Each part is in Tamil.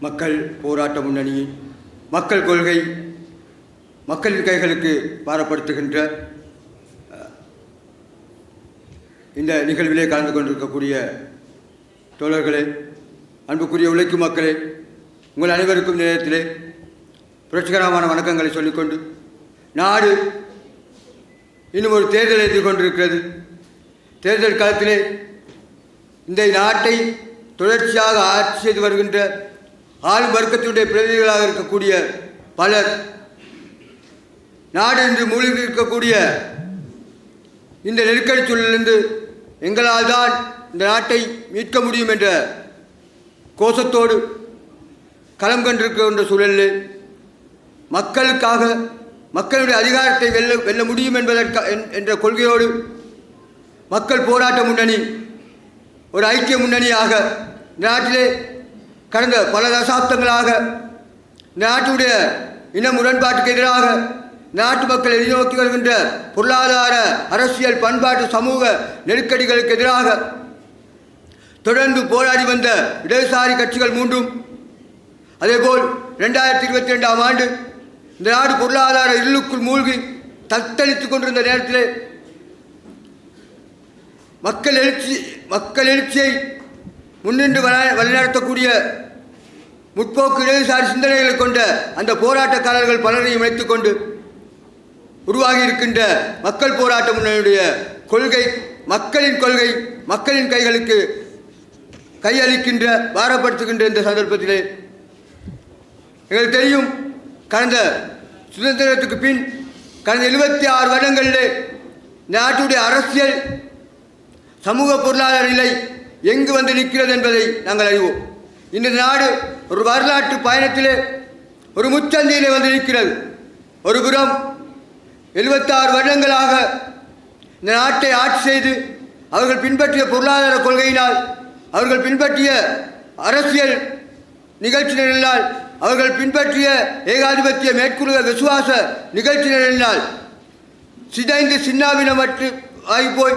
மக்கள் போராட்ட முன்னணி மக்கள் கொள்கை மக்களின் கைகளுக்கு பாரப்படுத்துகின்ற இந்த நிகழ்விலே கலந்து கொண்டிருக்கக்கூடிய தோழர்களே அன்புக்குரிய உழைக்கும் மக்களே உங்கள் அனைவருக்கும் நேரத்திலே புரட்சிகரமான வணக்கங்களை சொல்லிக்கொண்டு நாடு இன்னும் ஒரு தேர்தலை எதிர்கொண்டிருக்கிறது தேர்தல் காலத்திலே இந்த நாட்டை தொடர்ச்சியாக ஆட்சி செய்து வருகின்ற ஆளும் வர்க்கத்தினுடைய பிரதிநிதிகளாக இருக்கக்கூடிய பலர் நாடு இன்று மூழ்கி இருக்கக்கூடிய இந்த நெருக்கடி சூழலிலிருந்து எங்களால் தான் இந்த நாட்டை மீட்க முடியும் என்ற கோஷத்தோடு களம் கண்டிருக்கின்ற சூழலில் மக்களுக்காக மக்களுடைய அதிகாரத்தை வெல்ல வெல்ல முடியும் என்பதற்க என்ற கொள்கையோடு மக்கள் போராட்ட முன்னணி ஒரு ஐக்கிய முன்னணியாக இந்த நாட்டிலே கடந்த பல தசாப்தங்களாக நாட்டுடைய இன முரண்பாட்டுக்கு எதிராக நாட்டு மக்கள் எதிர்நோக்கி வருகின்ற பொருளாதார அரசியல் பண்பாட்டு சமூக நெருக்கடிகளுக்கு எதிராக தொடர்ந்து போராடி வந்த இடதுசாரி கட்சிகள் மூன்றும் அதேபோல் ரெண்டாயிரத்தி இருபத்தி ரெண்டாம் ஆண்டு இந்த நாடு பொருளாதார இருளுக்குள் மூழ்கி தத்தளித்துக் கொண்டிருந்த நேரத்தில் மக்கள் எழுச்சி மக்கள் எழுச்சியை முன்னின்று வழிநடத்தக்கூடிய முற்போக்கு இடதுசாரி சிந்தனைகளை கொண்ட அந்த போராட்டக்காரர்கள் பலரையும் இணைத்துக் கொண்டு உருவாகி இருக்கின்ற மக்கள் போராட்ட முன்னணியுடைய கொள்கை மக்களின் கொள்கை மக்களின் கைகளுக்கு கையளிக்கின்ற பாரப்படுத்துகின்ற இந்த சந்தர்ப்பத்திலே எங்களுக்கு தெரியும் கடந்த சுதந்திரத்துக்கு பின் கடந்த எழுபத்தி ஆறு வருடங்களிலே நாட்டுடைய அரசியல் சமூக பொருளாதார நிலை எங்கு வந்து நிற்கிறது என்பதை நாங்கள் அறிவோம். இந்த நாடு ஒரு வரலாற்று பயணத்திலே ஒரு முச்சந்தியிலே வந்து நிற்கிறது. ஒரு புறம் எழுபத்தாறு வருடங்களாக இந்த நாட்டை ஆட்சி செய்து அவர்கள் பின்பற்றிய பொருளாதார கொள்கையினால் அவர்கள் பின்பற்றிய அரசியல் நிகழ்ச்சி நிரலினால் அவர்கள் பின்பற்றிய ஏகாதிபத்திய மேற்குலக விசுவாச நிகழ்ச்சி நிரலினால் சிதைந்து சின்னாவினமற்று ஆகிப்போய்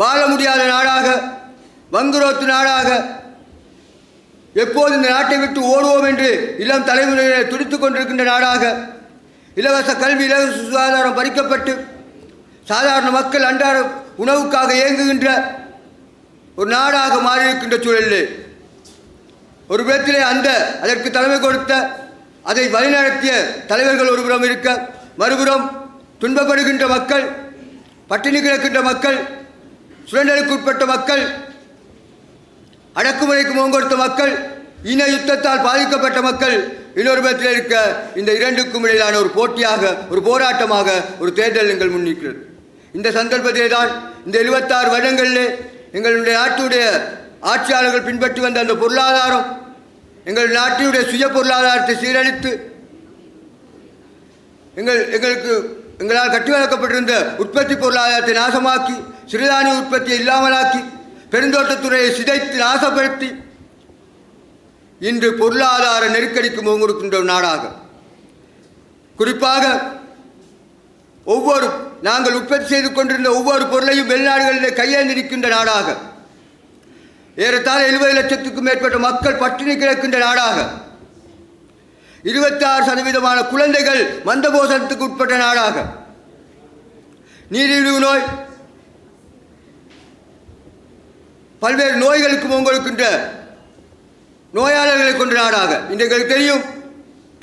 வாழ முடியாத நாடாக வங்குரோத்து நாடாக எப்போது இந்த நாட்டை விட்டு ஓடுவோம் என்று இளம் தலைமுறையினர் துடித்துக் கொண்டிருக்கின்ற நாடாக இலவச கல்வி இலவச சுகாதாரம் பறிக்கப்பட்டு சாதாரண மக்கள் அன்றாட உணவுக்காக இயங்குகின்ற ஒரு நாடாக மாறியிருக்கின்ற சூழலில். ஒரு விதத்திலே அந்த அதற்கு தலைமை கொடுத்த அதை வழிநடத்திய தலைவர்கள் ஒருபுறம் இருக்க மறுபுறம் துன்பப்படுகின்ற மக்கள் பட்டினி கிடக்கின்ற மக்கள் சுரண்டலுக்கு உட்பட்ட மக்கள் அடக்குமுறைக்கு முகங்கொடுத்த மக்கள் இன யுத்தத்தால் பாதிக்கப்பட்ட மக்கள் இன்னொரு புறத்தில் இருக்க இந்த இரண்டுக்கும் இடையிலான ஒரு போட்டியாக ஒரு போராட்டமாக ஒரு தேர்தல் எங்கள் முன்னிற்கிறது இந்த சந்தர்ப்பத்திலே தான் இந்த எழுபத்தாறு வருடங்களிலே எங்களுடைய நாட்டுடைய ஆட்சியாளர்கள் பின்பற்றி வந்த அந்த பொருளாதாரம் எங்கள் நாட்டினுடைய சுய பொருளாதாரத்தை சீரழித்து எங்கள் எங்களுக்கு எங்களால் கட்டிவளர்க்கப்பட்டிருந்த உற்பத்தி பொருளாதாரத்தை நாசமாக்கி சிறுதானிய உற்பத்தியை இல்லாமலாக்கி பெருந்தோட்டத்துறையை சிதைத்து நாசப்படுத்தி இன்று பொருளாதார நெருக்கடிக்கு முகங்கொடுக்கின்ற நாடாக. குறிப்பாக ஒவ்வொரு நாங்கள் உற்பத்தி செய்து கொண்டிருந்த ஒவ்வொரு பொருளையும் வெளிநாடுகளிலே கையேந்திருக்கின்ற நாடாக. ஏறத்தாழ எழுபது லட்சத்துக்கும் மேற்பட்ட மக்கள் பட்டினி கிடக்கின்ற நாடாக. இருபத்தாறு சதவீதமான குழந்தைகள் மந்தபோசனத்துக்கு உட்பட்ட நாடாக. நீரிழிவு நோய் பல்வேறு நோய்களுக்கும் உங்களுக்கின்ற நோயாளர்களை கொண்ட நாடாக. இன்றைக்கு தெரியும்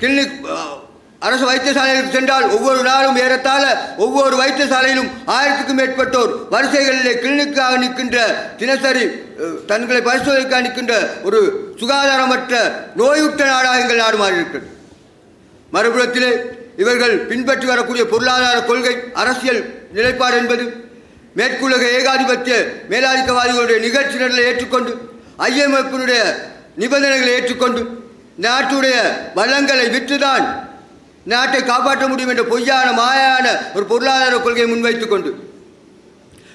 கிளினிக் அரசு வைத்தியசாலைகளுக்கு சென்றால் ஒவ்வொரு நாளும் ஏறத்தாழ ஒவ்வொரு வைத்தியசாலையிலும் ஆயிரத்துக்கும் மேற்பட்டோர் வரிசைகளிலே கிளினிக்காக நிற்கின்ற தினசரி தங்களை பரிசோதனைக்காக நிற்கின்ற ஒரு சுகாதாரமற்ற நோயுற்ற நாடாக எங்கள் நாடு மாறியிருக்கிறது. மறுபுறத்திலே இவர்கள் பின்பற்றி வரக்கூடிய பொருளாதார கொள்கை அரசியல் நிலைப்பாடு என்பது மேற்குலக ஏகாதிபத்திய மேலாதிக்கவாதிகளுடைய நிகழ்ச்சி நிரலை ஏற்றுக்கொண்டு ஐஎம்எஃபினுடைய நிபந்தனைகளை ஏற்றுக்கொண்டு நாட்டுடைய வளங்களை விற்றுதான் நாட்டை காப்பாற்ற முடியும் என்ற பொய்யான மாயான ஒரு பொருளாதார கொள்கையை முன்வைத்துக் கொண்டு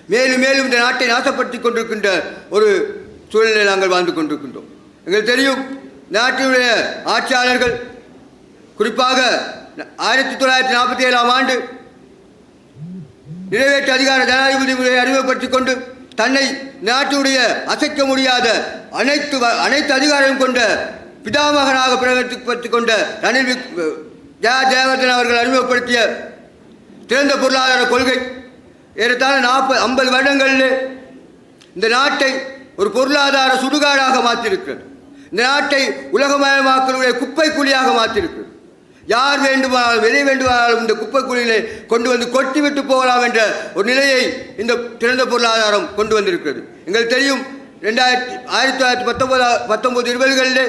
மேலும் மேலும் இந்த நாட்டை நாசப்படுத்திக் கொண்டிருக்கின்ற ஒரு சூழ்நிலை நாங்கள் வாழ்ந்து கொண்டிருக்கின்றோம். எங்களுக்கு தெரியும் நாட்டினுடைய ஆட்சியாளர்கள் குறிப்பாக ஆயிரத்தி தொள்ளாயிரத்தி நாற்பத்தி ஏழாம் ஆண்டு நிறைவேற்று அதிகார ஜனாதிபதி முறையை அறிமுகப்படுத்திக் கொண்டு தன்னை நாட்டுடைய அசைக்க முடியாத அனைத்து அனைத்து அதிகாரம் கொண்ட பிதாமகனாக பிரகடிப்பட்டுக் கொண்ட ரணில் விக் ஜெயா ஜெயவர்தன் அவர்கள் அறிமுகப்படுத்திய திறந்த பொருளாதார கொள்கை. ஏறத்தாழ நாற்பது ஐம்பது வருடங்களில் இந்த நாட்டை ஒரு பொருளாதார சுடுகாடாக மாற்றியிருக்கிறது. இந்த நாட்டை உலகமயமாக்கலுடைய குப்பை குழியாக மாற்றியிருக்கிறது. யார் வேண்டுமானாலும் எதை வேண்டுமானாலும் இந்த குப்பை குழியிலே கொண்டு வந்து கொட்டிவிட்டு போகலாம் என்ற ஒரு நிலையை இந்த திறந்த பொருளாதாரம் கொண்டு வந்திருக்கிறது. எங்களுக்கு தெரியும் ரெண்டாயிரத்தி ஆயிரத்தி தொள்ளாயிரத்தி பத்தொன்பதா பத்தொன்பது இருபதுகளிலே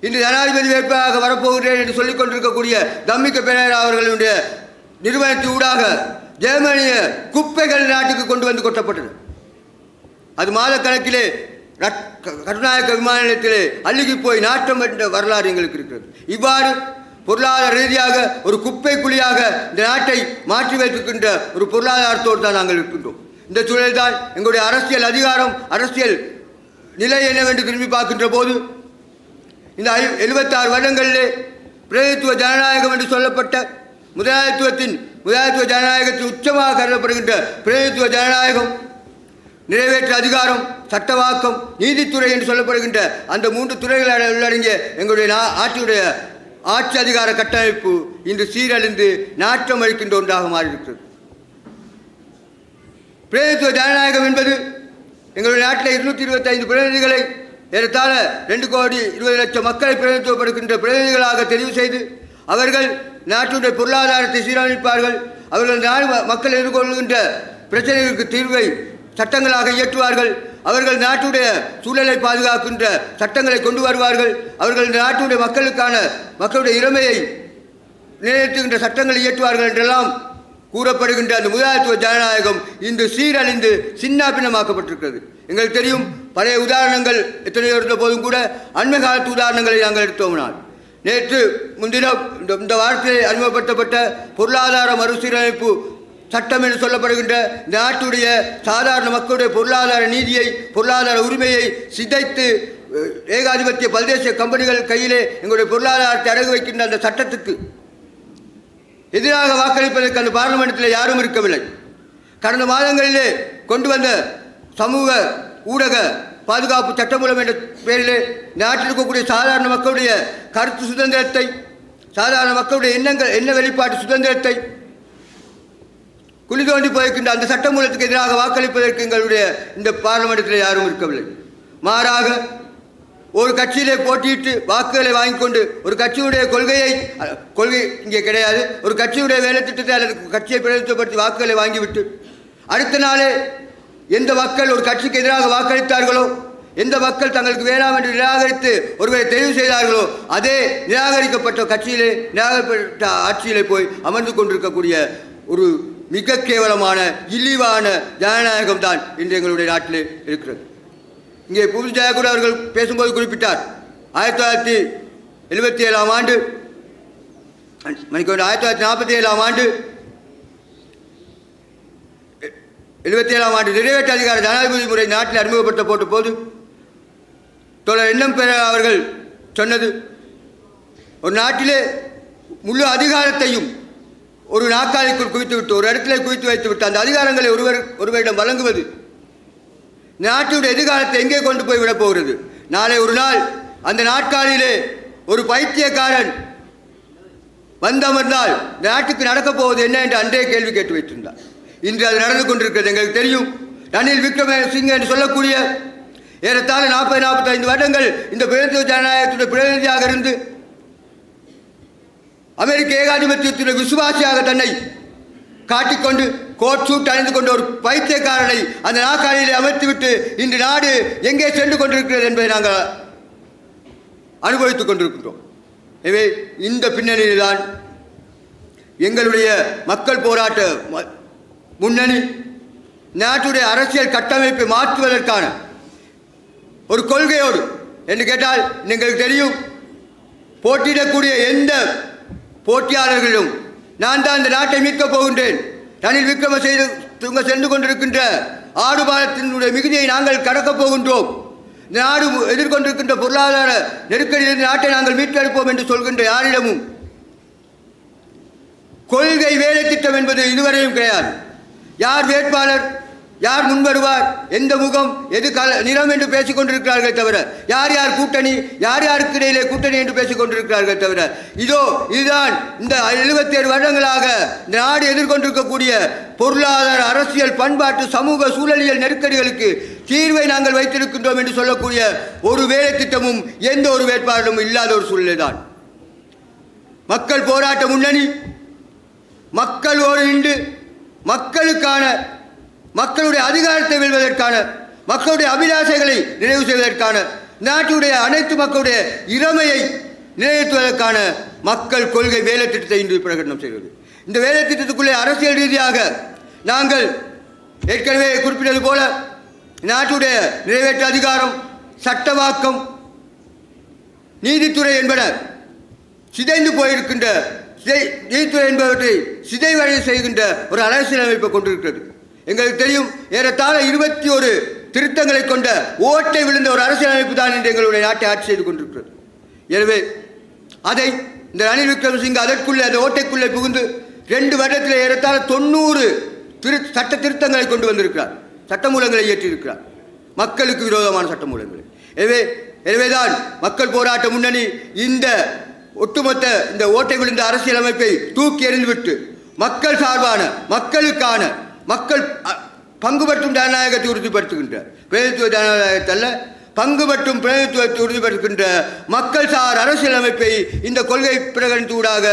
இன்று ஜனாதிபதி வேட்பாளராக வரப்போகிறேன் என்று சொல்லிக் கொண்டிருக்கக்கூடிய தம்மிக்க பெரேரா அவர்களுடைய நிறுவனத்தின் ஊடாக ஜெர்மனிய குப்பைகள் நாட்டுக்கு கொண்டு வந்து கொட்டப்பட்டது. அது மாதக்கணக்கிலே ரட்- கருநாயக்க விமான நிலையத்திலே அழுகி போய் நாட்டம் என்ற வரலாறு எங்களுக்கு இருக்கிறது. இவ்வாறு பொருளாதார ரீதியாக ஒரு குப்பை குழியாக இந்த நாட்டை மாற்றி வைத்திருக்கின்ற ஒரு பொருளாதாரத்தோடு தான் நாங்கள் இருக்கின்றோம். இந்த சூழலில் தான் எங்களுடைய அரசியல் அதிகாரம் அரசியல் நிலை என்னவென்று திரும்பி பார்க்கின்ற போது இந்த எழுபத்தாறு வருடங்களிலே பிரதித்துவ ஜனநாயகம் என்று சொல்லப்பட்ட முதலாளித்துவத்தின் முதலாளித்துவ ஜனநாயகத்தின் உச்சமாக கருதப்படுகின்ற பிரதித்துவ ஜனநாயகம் நிறைவேற்று அதிகாரம் சட்டவாக்கம் நீதித்துறை என்று சொல்லப்படுகின்ற அந்த மூன்று துறைகளை உள்ளடங்கிய எங்களுடைய நா- ஆட்சியுடைய ஆட்சி அதிகார கட்டமைப்பு இன்று சீரழிந்து நாற்றம் அளிக்கின்ற ஒன்றாக மாறியிருக்கிறது பிரதித்துவ ஜனநாயகம் என்பது எங்களுடைய நாட்டில் இருநூற்றி இருபத்தைந்து பிரதிநிதிகளை ஏறத்தாழ ரெண்டு கோடி இருபது லட்சம் மக்களை பிரதிநிதித்துவப்படுகின்ற பிரதிநிதிகளாக தெரிவு செய்து அவர்கள் நாட்டுடைய பொருளாதாரத்தை சீரமைப்பார்கள். அவர்கள் நாடு மக்கள் எதிர்கொள்கின்ற பிரச்சனைகளுக்கு தீர்வை சட்டங்களாக இயற்றுவார்கள். அவர்கள் நாட்டுடைய சூழலை பாதுகாக்கின்ற சட்டங்களை கொண்டு வருவார்கள். அவர்கள் நாட்டுடைய மக்களுக்கான மக்களுடைய இளமையை நிலைநிறுத்துகின்ற சட்டங்களை இயற்றுவார்கள் என்றெல்லாம் கூறப்படுகின்ற அந்த முதலாளித்துவ ஜனநாயகம் இன்று சீரழிந்து சின்னாபின்னமாக்கப்பட்டிருக்கிறது. எங்களுக்கு தெரியும் பழைய உதாரணங்கள் எத்தனையோ இருந்த போதும் கூட அண்மை காலத்து உதாரணங்களை நாங்கள் எடுத்தோம்னால் நேற்று முன்தினம் இந்த இந்த அறிமுகப்படுத்தப்பட்ட பொருளாதார மறுசீரமைப்பு சட்டம் என்று சொல்லப்படுகின்ற இந்த நாட்டுடைய சாதாரண மக்களுடைய பொருளாதார நீதியை பொருளாதார உரிமையை சிதைத்து ஏகாதிபத்திய பல்தேசிய கம்பெனிகள் கையிலே எங்களுடைய பொருளாதாரத்தை அடகு வைக்கின்ற அந்த சட்டத்துக்கு எதிராக வாக்களிப்பதற்கு அந்த பார்லிமெண்ட்டில் யாரும் இருக்கவில்லை. கடந்த மாதங்களிலே கொண்டு வந்த சமூக ஊடக பாதுகாப்பு சட்டமூலம் என்ற பெயரிலே நாட்டில் இருக்கக்கூடிய சாதாரண மக்களுடைய கருத்து சுதந்திரத்தை சாதாரண மக்களுடைய எண்ணங்கள் எண்ண வெளிப்பாட்டு சுதந்திரத்தை குழி தோண்டி போயிருக்கின்ற அந்த சட்டமூலத்துக்கு எதிராக வாக்களிப்பதற்கு எங்களுடைய இந்த பாராளுமன்றத்தில் யாரும் இருக்கவில்லை. மாறாக ஒரு கட்சியிலே போட்டியிட்டு வாக்குகளை வாங்கி கொண்டு ஒரு கட்சியுடைய கொள்கையை கொள்கை இங்கே கிடையாது ஒரு கட்சியுடைய வேலை திட்டத்தை அல்லது கட்சியை பிரதிநிதித்துவப்படுத்தி வாக்குகளை வாங்கிவிட்டு அடுத்த நாளே எந்த மக்கள் ஒரு கட்சிக்கு எதிராக வாக்களித்தார்களோ எந்த மக்கள் தங்களுக்கு வேண்டாம் என்று நிராகரித்து ஒருவரை தெரிவு செய்தார்களோ அதே நிராகரிக்கப்பட்ட கட்சியிலே நிராகரிக்கப்பட்ட ஆட்சியிலே போய் அமர்ந்து கொண்டிருக்கக்கூடிய ஒரு மிக கேவலமான இழிவான ஜனநாயகம் தான் இன்று எங்களுடைய நாட்டிலே இருக்கிறது. இங்கே புவி ஜெயக்குடி அவர்கள் பேசும்போது குறிப்பிட்டார் ஆயிரத்தி தொள்ளாயிரத்தி எழுபத்தி ஏழாம் ஆண்டு மணிக்கு ஆயிரத்தி தொள்ளாயிரத்தி நாற்பத்தி ஏழாம் ஆண்டு எழுபத்தி ஏழாம் ஆண்டு நிறைவேற்ற அதிகார ஜனாதிபதி முறை நாட்டில் அறிமுகப்படுத்த போட்ட போது தொடர் எண்ணம் பெற அவர்கள் சொன்னது ஒரு நாட்டிலே முழு அதிகாரத்தையும் ஒரு நாற்காலிக்குள் குவித்து விட்டு ஒரு இடத்துல குவித்து வைத்து விட்டு அந்த அதிகாரங்களை ஒருவர் ஒருவரிடம் வழங்குவது. நாட்டினுடைய எதிர்காலத்தை எங்கே கொண்டு போய் விட போகிறது? நாளை ஒரு நாள் அந்த நாட்காலிலே ஒரு பைத்தியக்காரன் வந்தமர்ந்தால் இந்த நாட்டுக்கு நடக்கப் போவது என்ன என்று அன்றே கேள்வி கேட்டு வைத்திருந்தார். இன்று அது நடந்து கொண்டிருக்கிறது எங்களுக்கு தெரியும். ரணில் விக்ரமசிங்க என்று சொல்லக்கூடிய ஏறத்தாழ நாற்பது நாற்பத்தைந்து வருடங்கள் இந்த பிரதிநிதி ஜனநாயகத்துடைய பிரதிநிதியாக இருந்து அமெரிக்க ஏகாதிபத்தியத்துடைய விசுவாசியாக தன்னை காட்டிக்கொண்டு கோட் சூட் அணிந்து கொண்ட ஒரு பைத்தியக்காரனை அந்த நாற்காலியிலே அமர்த்திவிட்டு இன்று நாடு எங்கே சென்று கொண்டிருக்கிறது என்பதை நாங்கள் அனுபவித்துக் கொண்டிருக்கின்றோம். எனவே இந்த பின்னணியில்தான் எங்களுடைய மக்கள் போராட்ட ம- முன்னணி நாட்டுடைய அரசியல் கட்டமைப்பை மாற்றுவதற்கான ஒரு கொள்கையோடு. என்று கேட்டால் எங்களுக்கு தெரியும் போட்டியிடக்கூடிய எந்த போட்டியாளர்களும் நான் தான் இந்த நாட்டை மீட்கப் போகின்றேன். ரணில் விக்ரம செய்து துங்க சென்று கொண்டிருக்கின்ற ஆடுபாலத்தினுடைய மிகுதியை நாங்கள் கடக்கப் போகின்றோம். இந்த நாடு எதிர்கொண்டிருக்கின்ற பொருளாதார நெருக்கடியிலிருந்து நாட்டை நாங்கள் மீட்டெடுப்போம் என்று சொல்கின்ற யாரிடமும் கொள்கை வேலை திட்டம் என்பது இதுவரையும் கிடையாது. யார் வேட்பாளர் யார் முன்வருவார்? எந்த முகம் எது கல நிறம் என்று பேசிக் கொண்டிருக்கிறார்கள் தவிர யார் யார் கூட்டணி யார் யாருக்கு இடையிலே கூட்டணி என்று பேசிக் கொண்டிருக்கிறார்கள் தவிர இதோ இதுதான் இந்த எழுபத்தேழு வருடங்களாக இந்த நாடு எதிர்கொண்டிருக்கக்கூடிய பொருளாதார அரசியல் பண்பாட்டு சமூக சூழலியல் நெருக்கடிகளுக்கு தீர்வை நாங்கள் வைத்திருக்கின்றோம் என்று சொல்லக்கூடிய ஒரு வேலை திட்டமும் எந்த ஒரு வேட்பாளரும் இல்லாத ஒரு சூழ்நிலை தான் மக்கள் போராட்ட முன்னணி மக்களோடு நின்று மக்களுக்கான மக்களுடைய அதிகாரத்தை வெல்வதற்கான மக்களுடைய அபிலாஷைகளை நிறைவு செய்வதற்கான நாட்டுடைய அனைத்து மக்களுடைய இறமையை நிறைவேற்றுவதற்கான மக்கள் கொள்கை வேலை திட்டத்தை இன்று பிரகடனம் செய்கிறது. இந்த வேலை திட்டத்துக்குள்ளே அரசியல் ரீதியாக நாங்கள் ஏற்கனவே குறிப்பிட்டது போல நாட்டுடைய நிறைவேற்று அதிகாரம் சட்டவாக்கம் நீதித்துறை என்பன சிதைந்து போயிருக்கின்ற சிதை நீதித்துறை என்பவற்றை சிதைவடைய செய்கின்ற ஒரு அரசியலமைப்பை கொண்டிருக்கிறது. எங்களுக்கு தெரியும் ஏறத்தாழ இருபத்தி ஒரு திருத்தங்களை கொண்ட ஓட்டை விழுந்த ஒரு அரசியலமைப்பு தான் என்று எங்களுடைய நாட்டை ஆட்சி செய்து கொண்டிருக்கிறது. எனவே அதை இந்த ரணில் விக்ரமசிங்க அதற்குள்ளே அந்த ஓட்டைக்குள்ளே புகுந்து ரெண்டு வருடத்தில் ஏறத்தாழ தொண்ணூறு திரு சட்ட திருத்தங்களை கொண்டு வந்திருக்கிறார். சட்டமூலங்களை இயற்றியிருக்கிறார். மக்களுக்கு விரோதமான சட்டமூலங்களை. எனவே எனவேதான் மக்கள் போராட்ட முன்னணி இந்த ஒட்டுமொத்த இந்த ஓட்டை விழுந்த அரசியலமைப்பை தூக்கி எறிந்துவிட்டு மக்கள் சார்பான மக்களுக்கான மக்கள் பங்குபற்றும் பங்கு மற்றும் ஜனநாயகத்தை உறுதிப்படுத்துகின்ற பிரதித்துவ ஜனநாயகத்தை பங்குபற்றும் பங்கு மற்றும் பிரதித்துவத்தை உறுதிப்படுத்துகின்ற மக்கள் சார் அரசியலமைப்பை இந்த கொள்கை பிரகடனத்தூடாக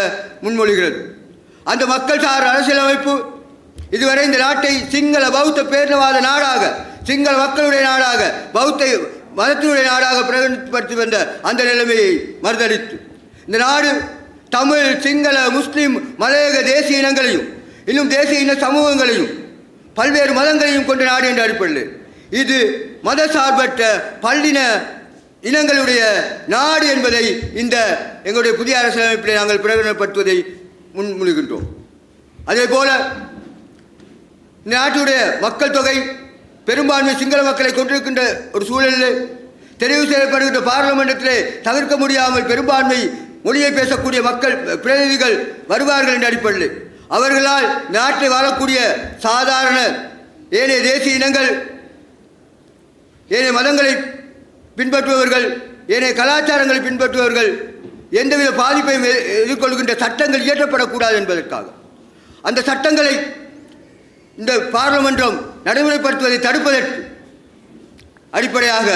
முன்மொழிகிறது. அந்த மக்கள் சார் அரசியலமைப்பு இதுவரை இந்த நாட்டை சிங்கள பௌத்த பேரினவாத நாடாக சிங்கள மக்களுடைய நாடாக பௌத்த மதத்தினுடைய நாடாக பிரகடனப்படுத்தி வந்த அந்த நிலைமையை மறுதளித்து இந்த நாடு தமிழ் சிங்கள முஸ்லீம் மலையக தேசிய இனங்களையும் இன்னும் தேசிய இன சமூகங்களையும் பல்வேறு மதங்களையும் கொண்ட நாடு என்று அடிப்படையில். இது மத சார்பற்ற பல்லின இனங்களுடைய நாடு என்பதை இந்த எங்களுடைய புதிய அரசியலமைப்பில் நாங்கள் பிரகடனப்படுத்துவதை முன்மொழிகின்றோம். அதே போல இந்த நாட்டுடைய மக்கள் தொகை பெரும்பான்மை சிங்கள மக்களை கொண்டிருக்கின்ற ஒரு சூழலில் தெரிவு செய்யப்படுகின்ற பாராளுமன்றத்திலே தவிர்க்க முடியாமல் பெரும்பான்மை மொழியை பேசக்கூடிய மக்கள் பிரதிநிதிகள் வருவார்கள் என்ற அடிப்படையில். அவர்களால் நாட்டில் வாழக்கூடிய சாதாரண ஏனைய தேசிய இனங்கள் ஏனைய மதங்களை பின்பற்றுபவர்கள் ஏனைய கலாச்சாரங்களை பின்பற்றுபவர்கள் எந்தவித பாதிப்பையும் எதிர்கொள்கின்ற சட்டங்கள் இயற்றப்படக்கூடாது என்பதற்காக. அந்த சட்டங்களை இந்த பாராளுமன்றம் நடைமுறைப்படுத்துவதை தடுப்பதற்கு அடிப்படையாக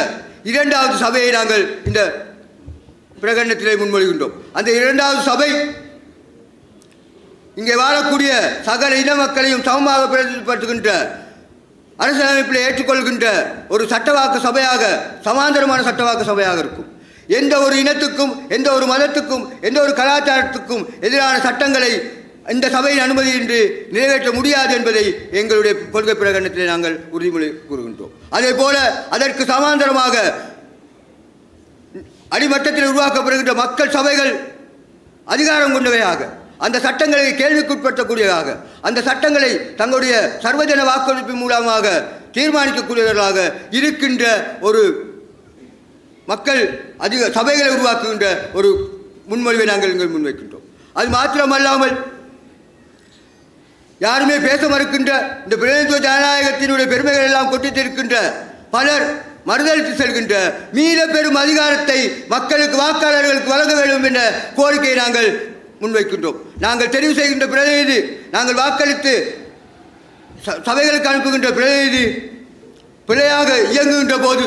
இரண்டாவது சபையை நாங்கள் இந்த பிரகடனத்திலே முன்மொழிகின்றோம். அந்த இரண்டாவது சபை இங்கே வாழக்கூடிய சகல இன மக்களையும் சமமாக பிரதிப்படுத்துகின்ற அரசியலமைப்பில் ஏற்றுக்கொள்கின்ற ஒரு சட்டவாக்கு சபையாக சமாந்தரமான சட்டவாக்கு சபையாக இருக்கும். எந்த ஒரு இனத்துக்கும் எந்த ஒரு மதத்துக்கும் எந்த ஒரு கலாச்சாரத்துக்கும் எதிரான சட்டங்களை இந்த சபையின் அனுமதியின்றி நிறைவேற்ற முடியாது என்பதை எங்களுடைய கொள்கை பிரகடனத்தில் நாங்கள் உறுதிமொழி கூறுகின்றோம். அதே போல அதற்கு சமாந்தரமாக அடிமட்டத்தில் உருவாக்கப்படுகின்ற மக்கள் சபைகள் அதிகாரம் கொண்டவையாக அந்த சட்டங்களை கேள்விக்குட்படுத்தக்கூடியதாக அந்த சட்டங்களை தங்களுடைய சர்வஜன வாக்களிப்பு மூலமாக தீர்மானிக்கக்கூடியவர்களாக இருக்கின்ற ஒரு மக்கள் அதிக சபைகளை உருவாக்குகின்ற ஒரு முன்மொழிவை நாங்கள் இங்கே முன்வைக்கின்றோம். அது மாத்திரமல்லாமல் யாருமே பேச மறுக்கின்ற இந்த பிரதிநிதித்துவ ஜனநாயகத்தினுடைய பெருமைகள் எல்லாம் கொட்டித்திருக்கின்ற பலர் மறுதளித்து செல்கின்ற மீள பெரும் அதிகாரத்தை மக்களுக்கு வாக்காளர்களுக்கு வழங்க வேண்டும் என்ற கோரிக்கையை நாங்கள் முன்வைக்கின்றோம். நாங்கள் தெரிவு செய்கின்ற பிரதிநிதி நாங்கள் வாக்களித்து ச- சபைகளுக்கு அனுப்புகின்ற பிரதிநிதி பிழையாக இயங்குகின்ற போது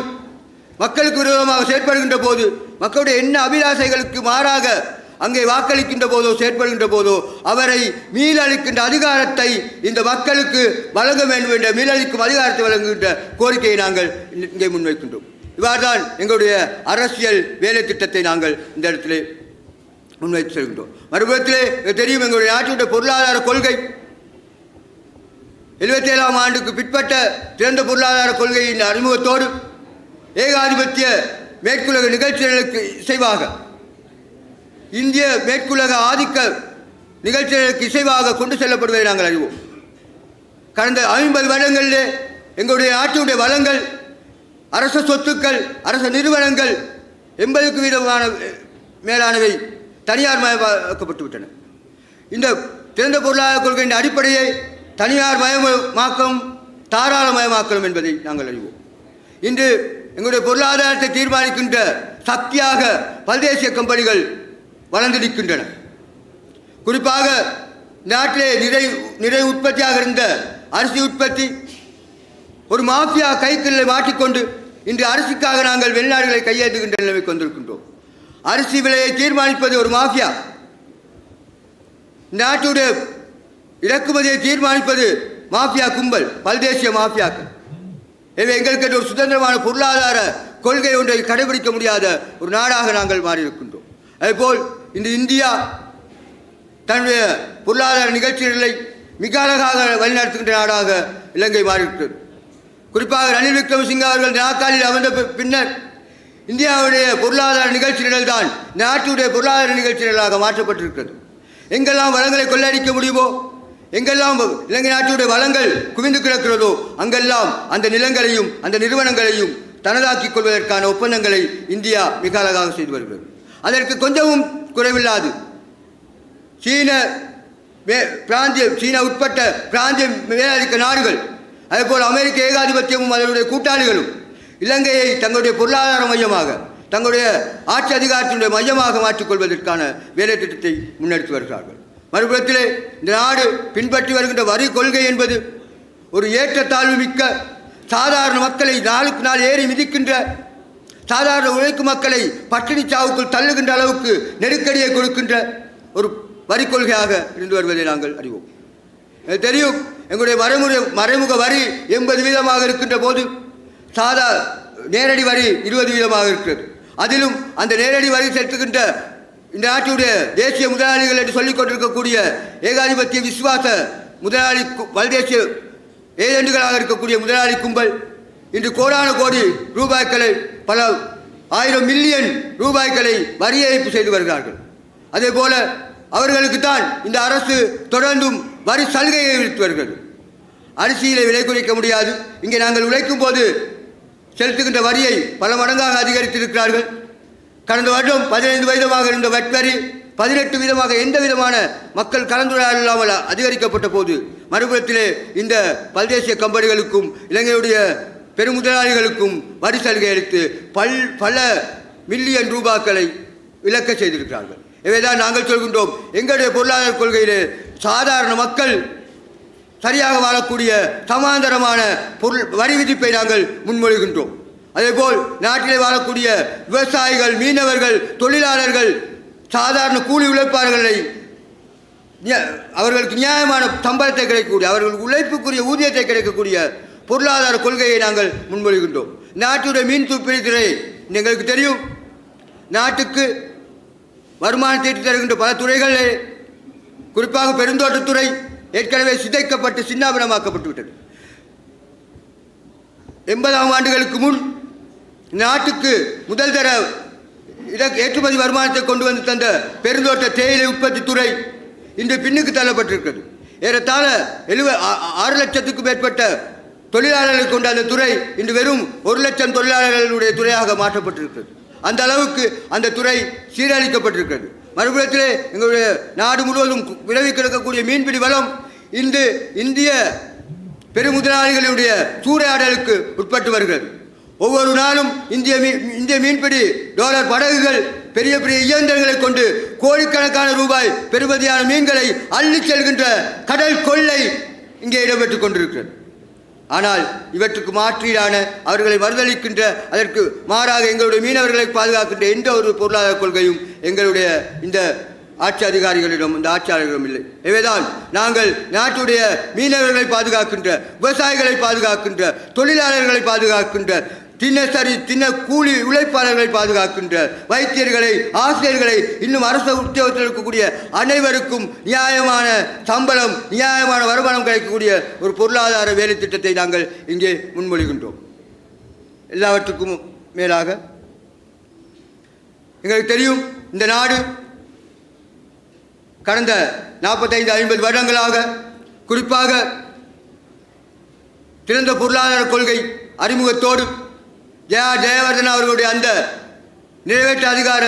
மக்களுக்கு விரோதமாக செயற்படுகின்ற போது மக்களுடைய என்ன அபிலாசைகளுக்கு மாறாக அங்கே வாக்களிக்கின்ற போதோ செயற்படுகின்ற போதோ அவரை மீளளிக்கின்ற அதிகாரத்தை இந்த மக்களுக்கு வழங்க வேண்டும் என்ற மீளளிக்கும் அதிகாரத்தை வழங்குகின்ற கோரிக்கையை நாங்கள் இங்கே முன்வைக்கின்றோம். இவ்வாறுதான் எங்களுடைய அரசியல் வேலை திட்டத்தை நாங்கள் இந்த இடத்திலே முன்வைத்து செல்கின்றோம் மறுபுறத்திலே தெரியும் எங்களுடைய நாட்டினுடைய பொருளாதார கொள்கை. எழுபத்தி ஏழாம் ஆண்டுக்கு பிற்பட்ட திறந்த பொருளாதார கொள்கையின் அறிமுகத்தோடு ஏகாதிபத்திய மேற்குலக நிகழ்ச்சிகளுக்கு இசைவாக இந்திய மேற்குலக ஆதிக்க நிகழ்ச்சிகளுக்கு இசைவாக கொண்டு செல்லப்படுவதை நாங்கள் அறிவோம். கடந்த ஐம்பது வருடங்களிலே எங்களுடைய நாட்டினுடைய வளங்கள் அரச சொத்துக்கள் அரச நிறுவனங்கள் எண்பதுக்கு வீதமான மேலானவை தனியார் மயமாக்கப்பட்டு விட்டன. இந்த திறந்த பொருளாதார கொள்கையின் அடிப்படையை தனியார் மயமாக்கம் தாராளமயமாக்கணும் என்பதை நாங்கள் அறிவோம். இன்று எங்களுடைய பொருளாதாரத்தை தீர்மானிக்கின்ற சக்தியாக பல்தேசிய கம்பெனிகள் வளர்ந்து நிற்கின்றன குறிப்பாக நாட்டிலே நிறை நிறை உற்பத்தியாக இருந்த அரிசி உற்பத்தி ஒரு மாஃபியா கைக்குள்ளே மாட்டிக்கொண்டு இன்று அரிசிக்காக நாங்கள் வெளிநாடுகளை கையேற்றுகின்ற நிலைமைக்கு வந்திருக்கின்றோம். அரிசி விலையை தீர்மானிப்பது ஒரு மாஃபியா? நாட்டுடைய இறக்குமதியை தீர்மானிப்பது மாஃபியா கும்பல் பல்தேசிய மாஃபியாக்கள். எனவே எங்களுக்கு ஒரு சுதந்திரமான பொருளாதார கொள்கை ஒன்றை கடைபிடிக்க முடியாத ஒரு நாடாக நாங்கள் மாறியிருக்கின்றோம். அதேபோல் இந்த இந்தியா தன்னுடைய பொருளாதார நிகழ்ச்சிகளை மிக அழகாக வழிநடத்துகின்ற நாடாக இலங்கை மாறிவிட்டது. குறிப்பாக ரணில் விக்ரமசிங்க அவர்கள் நாக்காலில் அமர்ந்த பின்னர் இந்தியாவுடைய பொருளாதார நிகழ்ச்சி தான் நாட்டுடைய பொருளாதார நிகழ்ச்சி நிகழ்ச்சிகளாக மாற்றப்பட்டிருக்கிறது. எங்கெல்லாம் வளங்களை கொள்ளையடிக்க முடியுமோ எங்கெல்லாம் இலங்கை நாட்டுடைய வளங்கள் குவிந்து கிடக்கிறதோ அங்கெல்லாம் அந்த நிலங்களையும் அந்த நிறுவனங்களையும் தனதாக்கிக் கொள்வதற்கான ஒப்பந்தங்களை இந்தியா மிக அழகாக செய்து வருகிறது. அதற்கு கொஞ்சமும் குறைவில்லாது. சீன மே- பிராந்திய சீனா உட்பட்ட பிராந்திய மேலாதிக்க நாடுகள் அதேபோல் அமெரிக்க ஏகாதிபத்தியமும் அதனுடைய கூட்டாளிகளும் இலங்கையை தங்களுடைய பொருளாதார மையமாக தங்களுடைய ஆட்சி அதிகாரத்தினுடைய மையமாக மாற்றிக்கொள்வதற்கான வேலை திட்டத்தை முன்னெடுத்து வருகிறார்கள். மறுபுறத்திலே இந்த நாடு பின்பற்றி வருகின்ற வரி கொள்கை என்பது ஒரு ஏற்றத்தாழ்வு மிக்க சாதாரண மக்களை நாளுக்கு நாள் ஏறி மிதிக்கின்ற சாதாரண உழைக்கும் மக்களை பட்டினி சாவுக்குள் தள்ளுகின்ற அளவுக்கு நெருக்கடியை கொடுக்கின்ற ஒரு வரி கொள்கையாக இருந்து வருவதை நாங்கள் அறிவோம். தெரியும் எங்களுடைய மறைமுறை மறைமுக வரி எண்பது வீதமாக இருக்கின்ற போது சாதா நேரடி வரி இருபது வீதமாக இருக்கிறது. அதிலும் அந்த நேரடி வரி செலுத்துகின்ற இந்த நாட்டினுடைய தேசிய முதலாளிகள் என்று சொல்லிக் கொண்டிருக்கக்கூடிய ஏகாதிபத்திய விசுவாச முதலாளி வல்தேசிய ஏஜெண்டுகளாக இருக்கக்கூடிய முதலாளி கும்பல் இன்று கோடான கோடி ரூபாய்களை பல ஆயிரம் மில்லியன் ரூபாய்களை வரி ஏய்ப்பு செய்து வருகிறார்கள். அதே போல அவர்களுக்கு தான் இந்த அரசு தொடர்ந்தும் வரி சலுகையை விடுத்து வருகிறது. அரிசியிலே விலை குறைக்க முடியாது. இங்கே நாங்கள் உழைக்கும் போது செலுத்துகின்ற வரியை பல மடங்காக அதிகரித்திருக்கிறார்கள். கடந்த வருடம் பதினைந்து வீதமாக இருந்த வட்வரி பதினெட்டு வீதமாக எந்த விதமான மக்கள் கலந்துரையாடல் இல்லாமல் அதிகரிக்கப்பட்ட போது மறுபுறத்திலே இந்த பல்தேசிய கம்பெனிகளுக்கும் இலங்கையுடைய பெருமுதலாளிகளுக்கும் வரி சலுகை அளித்து பல் பல மில்லியன் ரூபாக்களை இழக்க செய்திருக்கிறார்கள். இவைதான் நாங்கள் சொல்கின்றோம். எங்களுடைய பொருளாதார கொள்கையிலே சாதாரண மக்கள் சரியாக வாழக்கூடிய சமாந்தரமான பொருள் வரி விதிப்பை நாங்கள் முன்மொழிகின்றோம். அதேபோல் நாட்டிலே வாழக்கூடிய விவசாயிகள் மீனவர்கள் தொழிலாளர்கள் சாதாரண கூலி உழைப்பாளர்களை அவர்களுக்கு நியாயமான சம்பளத்தை கிடைக்கக்கூடிய அவர்கள் உழைப்புக்குரிய ஊதியத்தை கிடைக்கக்கூடிய பொருளாதார கொள்கையை நாங்கள் முன்மொழிகின்றோம். நாட்டுடைய மீன் துப்பிடித்துறை எங்களுக்கு தெரியும். நாட்டுக்கு வருமானம் தீட்டு தருகின்ற பல துறைகளில் குறிப்பாக பெருந்தோட்டத்துறை ஏற்கனவே சிதைக்கப்பட்டு சின்னாபினமாக்கப்பட்டு விட்டது எண்பதாம் ஆண்டுகளுக்கு முன் நாட்டுக்கு முதல் தர ஏற்றுமதி வருமானத்தை கொண்டு வந்து தந்த பெருந்தோட்ட தேயிலை உற்பத்தி துறை இன்று பின்னுக்கு தள்ளப்பட்டிருக்கிறது. ஏறத்தாழ எழுவ ஆறு லட்சத்துக்கும் மேற்பட்ட தொழிலாளர்கள் கொண்ட அந்த துறை இன்று வெறும் ஒரு லட்சம் தொழிலாளர்களுடைய துறையாக மாற்றப்பட்டிருக்கிறது. அந்த அளவுக்கு அந்த துறை சீரழிக்கப்பட்டிருக்கிறது. மறுபுறத்தில் எங்களுடைய நாடு முழுவதும் விளைவி கிடக்கக்கூடிய மீன்பிடி வளம் இன்று இந்திய பெருமுதலாளிகளுடைய சூறையாடலுக்கு உட்பட்டு வருகிறது. ஒவ்வொரு நாளும் இந்திய மீன் இந்திய மீன்பிடி டாலர் படகுகள் பெரிய பெரிய இயந்திரங்களை கொண்டு கோடிக்கணக்கான ரூபாய் பெறுமதியான மீன்களை அள்ளி செல்கின்ற கடல் கொள்ளை இங்கே இடம்பெற்றுக் கொண்டிருக்கிறது. ஆனால் இவற்றுக்கு மாற்றீடான அவர்களை மறுதளிக்கின்ற அதற்கு மாறாக எங்களுடைய மீனவர்களை பாதுகாக்கின்ற எந்த ஒரு பொருளாதார கொள்கையும் எங்களுடைய இந்த ஆட்சி அதிகாரிகளிடம் இந்த ஆட்சியாளர்களிடம் இல்லை. எனவேதான் நாங்கள் நாட்டுடைய மீனவர்களை பாதுகாக்கின்ற விவசாயிகளை பாதுகாக்கின்ற தொழிலாளர்களை பாதுகாக்கின்ற தினசரி தின கூலி உழைப்பாளர்களை பாதுகாக்கின்ற வைத்தியர்களை ஆசிரியர்களை இன்னும் அரசு உத்தியோகத்தில் இருக்கக்கூடிய அனைவருக்கும் நியாயமான சம்பளம் நியாயமான வருமானம் கிடைக்கக்கூடிய ஒரு பொருளாதார வேலை திட்டத்தை நாங்கள் இங்கே முன்மொழிகின்றோம். எல்லாவற்றுக்கும் மேலாக எங்களுக்கு தெரியும் இந்த நாடு கடந்த நாற்பத்தைந்து ஐம்பது வருடங்களாக குறிப்பாக திறந்த பொருளாதார கொள்கை அறிமுகத்தோடு ஜெயா ஜெயவர்தன் அவர்களுடைய அந்த நிறைவேற்ற அதிகார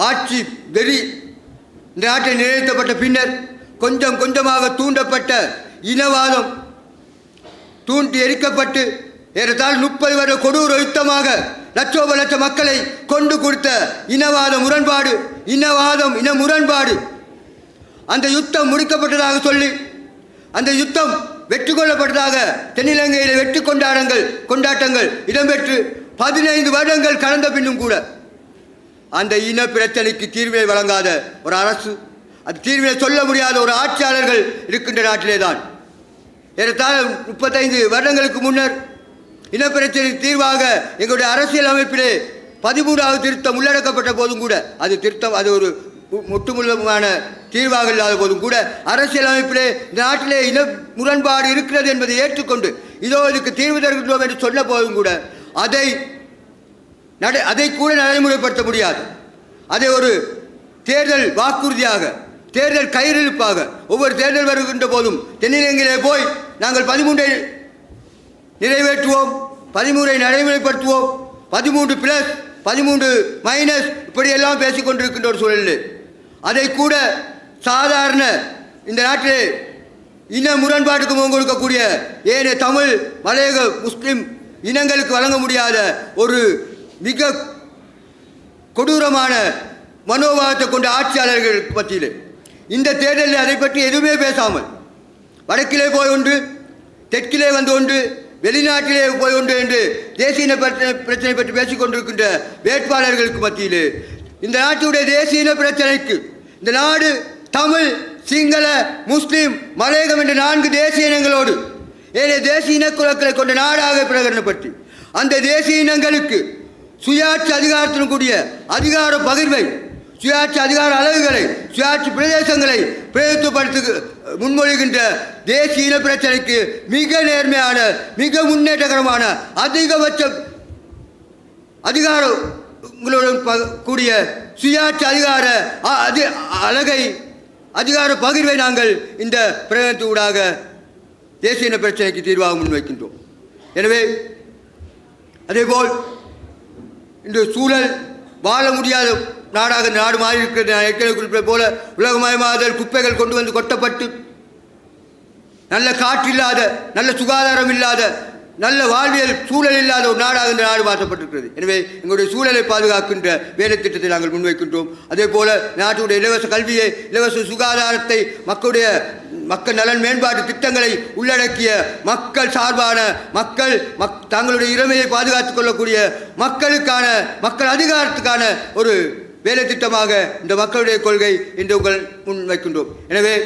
ஆட்சி வெறி இந்த நாட்டில் நிறைவேற்றப்பட்ட பின்னர் கொஞ்சம் கொஞ்சமாக தூண்டப்பட்ட இனவாதம் தூண்டி எரிக்கப்பட்டு ஏறத்தாழ் முப்பது வருட கொடூர யுத்தமாக லட்சோப லட்ச மக்களை கொண்டு கொடுத்த இனவாத முரண்பாடு இனவாதம் இன முரண்பாடு. அந்த யுத்தம் முடிக்கப்பட்டதாக சொல்லி அந்த யுத்தம் வெற்றி கொள்ளப்பட்டதாக தென்னிலங்கையில் வெற்றி கொண்டாடங்கள் கொண்டாட்டங்கள் இடம்பெற்று பதினைந்து வருடங்கள் கடந்த பின்னும் கூட அந்த இன பிரச்சனைக்கு தீர்வை வழங்காத ஒரு அரசு அந்த தீர்வை சொல்ல முடியாத ஒரு ஆட்சியாளர்கள் இருக்கின்ற நாட்டிலே தான் ஏறத்தாழ முப்பத்தைந்து வருடங்களுக்கு முன்னர் இனப்பிரச்சனை தீர்வாக எங்களுடைய அரசியல் அமைப்பிலே பதிமூன்றாவது திருத்தம் உள்ளடக்கப்பட்ட போதும் கூட அது திருத்தம் அது ஒரு மு- தீர்வாக இல்லாத போதும் கூட அரசியல் அமைப்பிலே இந்த நாட்டிலே இன முரண்பாடு இருக்கிறது என்பதை ஏற்றுக்கொண்டு இதோ இதுக்கு தீர்வு தருகின்றோம் என்று சொன்ன போதும் கூட அதை நடை அதை கூட நடைமுறைப்படுத்த முடியாது. அதை ஒரு தேர்தல் வாக்குறுதியாக தேர்தல் கையிருப்பாக ஒவ்வொரு தேர்தல் வருகின்ற போதும் தென்னிலங்கையிலே போய் நாங்கள் பதிமூன்றை நிறைவேற்றுவோம். பதிமூறை நடைமுறைப்படுத்துவோம். பதிமூன்று பிளஸ் பதிமூன்று மைனஸ் இப்படியெல்லாம் பேசிக் கொண்டிருக்கின்ற ஒரு சூழலில். அதை கூட சாதாரண இந்த நாட்டில் இன முரண்பாட்டுக்கு முகம் கொடுக்கக்கூடிய ஏனைய தமிழ் மலையக முஸ்லிம் இனங்களுக்கு வழங்க முடியாத ஒரு மிக கொடூரமான மனோபாவத்தை கொண்ட ஆட்சியாளர்கள் பற்றியில் இந்த தேர்தலில் அதை பற்றி எதுவுமே பேசாமல் வடக்கிலே போய் ஒன்று தெற்கிலே வந்து ஒன்று வெளிநாட்டிலே போய் ஒன்று என்று தேசிய இன பிரச்சனை பிரச்சனை பற்றி பேசிக் கொண்டிருக்கின்ற வேட்பாளர்களுக்கு மத்தியிலே. இந்த நாட்டுடைய தேசிய இன பிரச்சனைக்கு இந்த நாடு தமிழ் சிங்கள முஸ்லிம் மலையகம் என்ற நான்கு தேசிய இனங்களோடு ஏழை தேசிய இனக்குழுக்களை கொண்ட நாடாக பிரகடனப்பட்டு அந்த தேசிய இனங்களுக்கு சுயாட்சி அதிகாரத்துடன் கூடிய அதிகார பகிர்வை சுயாட்சி அதிகார அளவுகளை சுயாட்சி பிரதேசங்களை பிரதித்துவப்படுத்து முன்மொழிகின்ற தேசிய இன பிரச்சனைக்கு மிக நேர்மையான மிக முன்னேற்றகரமான அதிகபட்ச அதிகாரங்களுடன் கூடிய சுயாட்சி அதிகார அ- அதி அழகை அதிகார பகிர்வை நாங்கள் இந்த பிரகடனத்தூடாக தேசிய இன பிரச்சனைக்கு தீர்வாக முன்வைக்கின்றோம். எனவே அதேபோல் இந்த சூழல் வாழ முடியாத நாடாக நாடு மாறி இருக்கிறது. நான் ஏற்கனவே குறிப்பிட்டது போல உலகமயமாதல் குப்பைகள் கொண்டு வந்து கொட்டப்பட்டு நல்ல காற்று இல்லாத நல்ல சுகாதாரம் இல்லாத நல்ல வாழ்வியல் சூழல் இல்லாத ஒரு நாடாக இந்த நாடு மாற்றப்பட்டிருக்கிறது. எனவே எங்களுடைய சூழலை பாதுகாக்கின்ற வேலை திட்டத்தை நாங்கள் முன்வைக்கின்றோம். அதே போல நாட்டுடைய இலவச கல்வியை இலவச சுகாதாரத்தை மக்களுடைய மக்கள் நலன் மேம்பாட்டு திட்டங்களை உள்ளடக்கிய மக்கள் சார்பான மக்கள் மக் தங்களுடைய இளமையை பாதுகாத்துக் கொள்ளக்கூடிய மக்களுக்கான மக்கள் அதிகாரத்துக்கான ஒரு வேலை திட்டமாக இந்த மக்களுடைய கொள்கை இன்று உங்கள் முன் வைக்கின்றோம். எனவே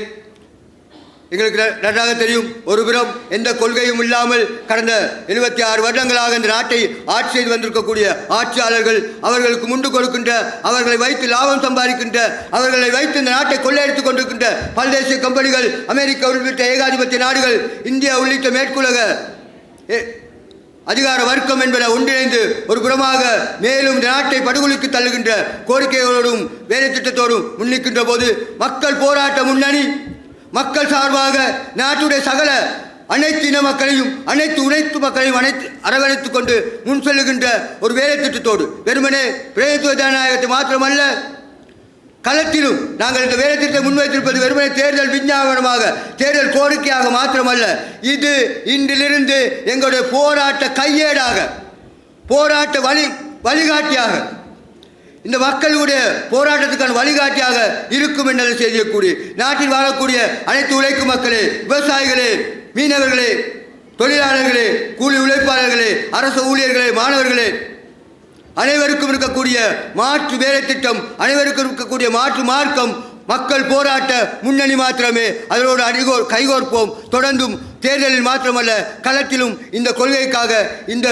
எங்களுக்கு நன்றாக தெரியும் ஒருபுறம் எந்த கொள்கையும் இல்லாமல் கடந்த எழுபத்தி ஆறு வருடங்களாக இந்த நாட்டை ஆட்சி செய்து வந்திருக்கக்கூடிய ஆட்சியாளர்கள் அவர்களுக்கு முண்டு கொடுக்கின்ற அவர்களை வைத்து லாபம் சம்பாதிக்கின்ற அவர்களை வைத்து இந்த நாட்டை கொள்ளையடித்துக் கொண்டிருக்கின்ற பல்தேசிய கம்பெனிகள் அமெரிக்கா உள்ளிட்ட ஏகாதிபத்திய நாடுகள் இந்தியா உள்ளிட்ட மேற்குலக அதிகார வர்க்கம் என்பன ஒன்றிணைந்து ஒரு புறமாக மேலும் நாட்டை படுகொலிக்கு தள்ளுகின்ற கோரிக்கைகளோடும் வேலை திட்டத்தோடும் முன்னிற்கின்ற போது மக்கள் போராட்ட முன்னணி மக்கள் சார்பாக நாட்டுடைய சகல அனைத்து இன மக்களையும் அனைத்து உழைத்து மக்களையும் அனைத்து அரவணைத்துக் கொண்டு முன் செல்லுகின்ற ஒரு வேலை திட்டத்தோடு வெறுமனே பிரதித்துவ ஜனநாயகத்தை மாத்திரமல்ல களத்திலும் நாங்கள் இந்த வேலை திட்டத்தை முன்வைத்திருப்பது வெறுமனே தேர்தல் விஞ்ஞாபனமாக தேர்தல் கோரிக்கையாக மாத்திரமல்ல. இது இன்றிலிருந்து எங்களுடைய போராட்ட கையேடாக போராட்ட வழி வழிகாட்டியாக இந்த மக்களுடைய போராட்டத்துக்கான வழிகாட்டியாக இருக்கும் என்றதை செய்யக்கூடிய நாட்டில் வாழக்கூடிய அனைத்து உழைக்கும் மக்களே விவசாயிகளே மீனவர்களே தொழிலாளர்களே கூலி உழைப்பாளர்களே அரசு ஊழியர்களே மாணவர்களே அனைவருக்கும் இருக்கக்கூடிய மாற்று வேலை திட்டம் அனைவருக்கும் இருக்கக்கூடிய மாற்று மார்க்கம் மக்கள் போராட்ட முன்னணி மாத்திரமே அதனோடு அடிகோ கைகோர்ப்போம். தொடர்ந்தும் தேர்தலில் மாத்திரமல்ல களத்திலும் இந்த கொள்கைக்காக இந்த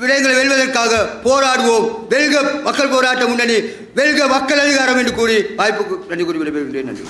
விடயங்களை வெல்வதற்காக போராடுவோம். வெல்க மக்கள் போராட்ட முன்னணி வெல்க மக்கள் அதிகாரம் என்று கூறி வாய்ப்புக்கு நன்றி கூறி விடைபெறுகின்றேன் நன்றி.